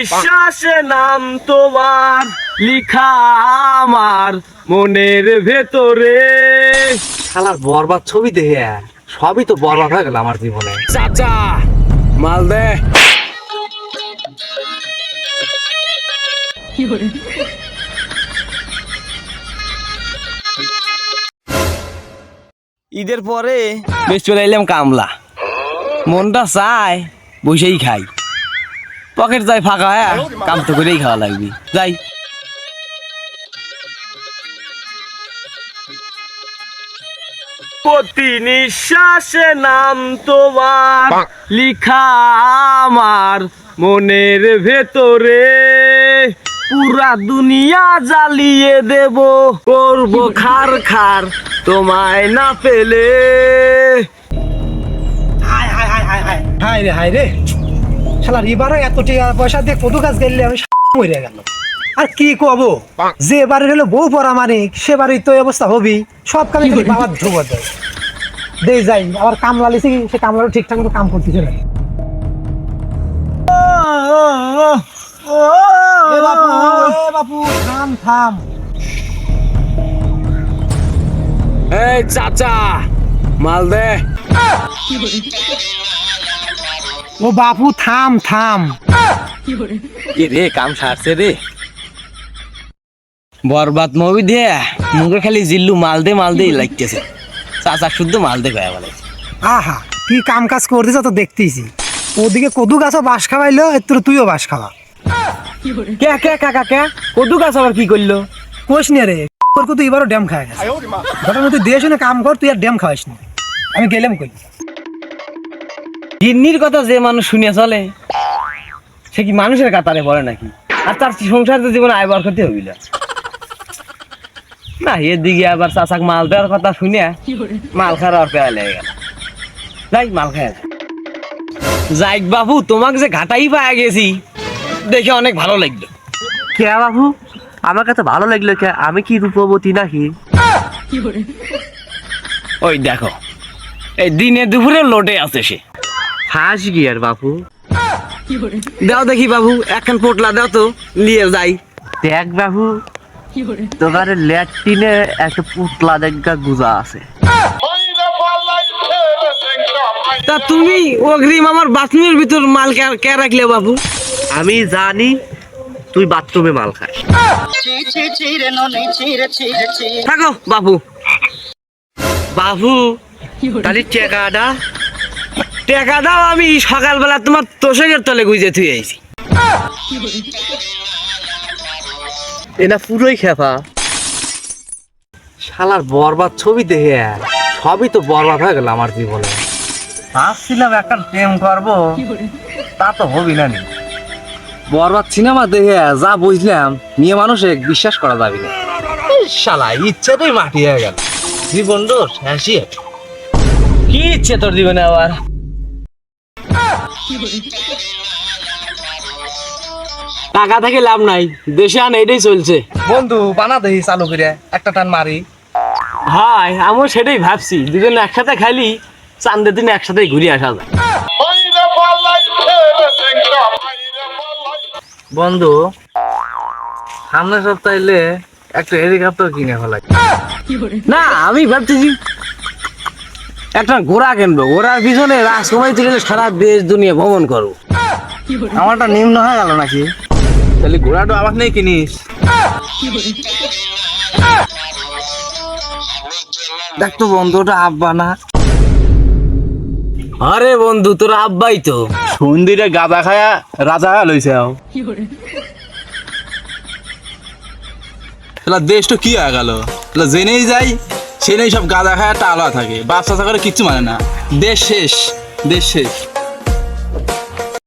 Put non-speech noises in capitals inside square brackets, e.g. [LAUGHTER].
বিশ্বাসে নাম তোমার লিখা আমার মনের ভেতরে। শালার বরবাদ ছবি দেখে সবই তো বরবাদ হয়ে গেল আমার জীবনে। চাচা মাল দে। ঈদের পরে বেশ চলে এলাম কামলা। মনটা চায় বসেই খাই। পকেট যাই ফাঁকা হ্যাঁ? কাম তো করেই খাওয়া লাগবে। যাই। প্রতি নিঃশ্বাসে নাম তোমার লিখা আমার মনের ভেতরে। পুরা দুনিয়া জ্বালিয়ে দেব করব খার খার তোমায় না পেলে। হাই হাই হাই হাই হাই হাই রে হাই রে। শালা এবারে এত টাকা পয়সা দিয়ে কদু গাছ গেলে আমি মরে গেল আর কি কব? যে বাড়ি হলো বউ পড়া মানিক সে বাড়ির তো এই অবস্থা হবি সব কামে বাবার ধ্রুব দেয়। দে যাই আবার কামলা লিছি সে কামলারও ঠিকঠাক মতো কাম করতেছে না এ বাপু থাম থাম। এই চাচা মাল দে। [LAUGHS] ও বাপু থাম থাম। এ রে কাম সারছে রে। বরবাদ মুভি দে মুখে খালি জিল্লু মাল দে মাল দেই লাগতেছে। চাচা শুদ্ধ মাল দে কয়া বলে আহা কি কাম কাজ করতেছ তো দেখতেইছি। ওদিকে কদু গাছও বাস খাওয়াইলো এর তোর তুইও বাস খাওয়া। কে কে কাকা কে কদু গাছ আবার কি করল? কোষ নিয়ে রে তোর কত এবারও ড্যাম খাওয়া গেছে। ঘটনা তুই দিয়ে শুনে কাম কর তুই আর ড্যাম খাওয়াইস না। আমি গেলাম কই? গিন্নির কথা যে মানুষ শুনিয়া চলে সে কি মানুষের কাতারে পড়ে নাকি? আর তার সংসার তো জীবনে আয় বার করতে হইল। না এদিকে আবার চাচাক মাল দেওয়ার কথা শুনিয়া মাল খাওয়ার পেয়া লেগে গেল। যাই মাল খায় যাইক বাবু তোমাকে যে ঘাটাই পায়া গেছি দেখে অনেক ভালো লাগল। কে বাবু? আমার কাছে ভালো লাগল কে? আমি কি রূপবতী নাকি? ওই দেখো এই দিনে দুপুরে লোটে আছে সে। হাস গিয়ার বাবু দাও দেখি বাবু একখান পোটলা দাও তো নিয়ে যাই। দেখ বাবু তোমার ল্যাট্রিনে একটা পুতলা দেখা গুজা আছে। তা তুমি অগ্রিম আমার বাথরুমের ভিতর মাল কে রাখলে বাবু আমি জানি তুই বাথরুমে মাল খাস। থাকো বাবু বাবু তাহলে টেকাটা টাকা দাও আমি সকালবেলা তোমার তোষকের তলে গুঁজে থুয়ে আইছি। এটা পুরোই খেপা। শালার বরবাদ ছবি দেখে সবই তো বরবাদ হয়ে গেল আমার জীবনে। ভাবছিলাম একটা প্রেম করব তা তো হবি না নি। বরবাদ সিনেমা দেখে যা বুঝলাম মেয়ে মানুষে বিশ্বাস করা যাবে না। এই শালা ইচ্ছেটাই মাটি হয়ে গেল। জীবন তো শেষই কি ইচ্ছে তোর জীবনে আবার? টাকা থেকে লাভ নাই। দেশে আন এটাই চলছে। বন্ধু বানা দেহি চালু করে একটা টান মারি। হাই আমিও সেটাই ভাবছি দুজন একসাথে খালি চান্দের দিনে একসাথে ঘুরে আসা যায়। বন্ধু সামনের সপ্তাহে একটা হেলিকপ্টার কিনে ফেলাই। না আমি ভাবতেছি একটা ঘোড়া কিনবো। ঘোড়ার পিছনে রাজকুমারী থেকে সারা দেশ দুনিয়া ভ্রমণ করো। আমারটা নিম্ন হয়ে গেল নাকি? তাহলে ঘোড়াটা আমার নেই কিনিস। দেখ তো বন্ধুটা আব্বা না। আরে বন্ধু তোর আব্বাই তো। সন্ধিরে গাঁদা খায়া রাজা লইছে তাহলে দেশটা কি হয়ে গেল? তাহলে জেনেই যাই। সে নেই সব গাঁদা খায় টালা থাকে। বাচ্চা থাকার কিচ্ছু মানে না। দেশ শেষ দেশ শেষ।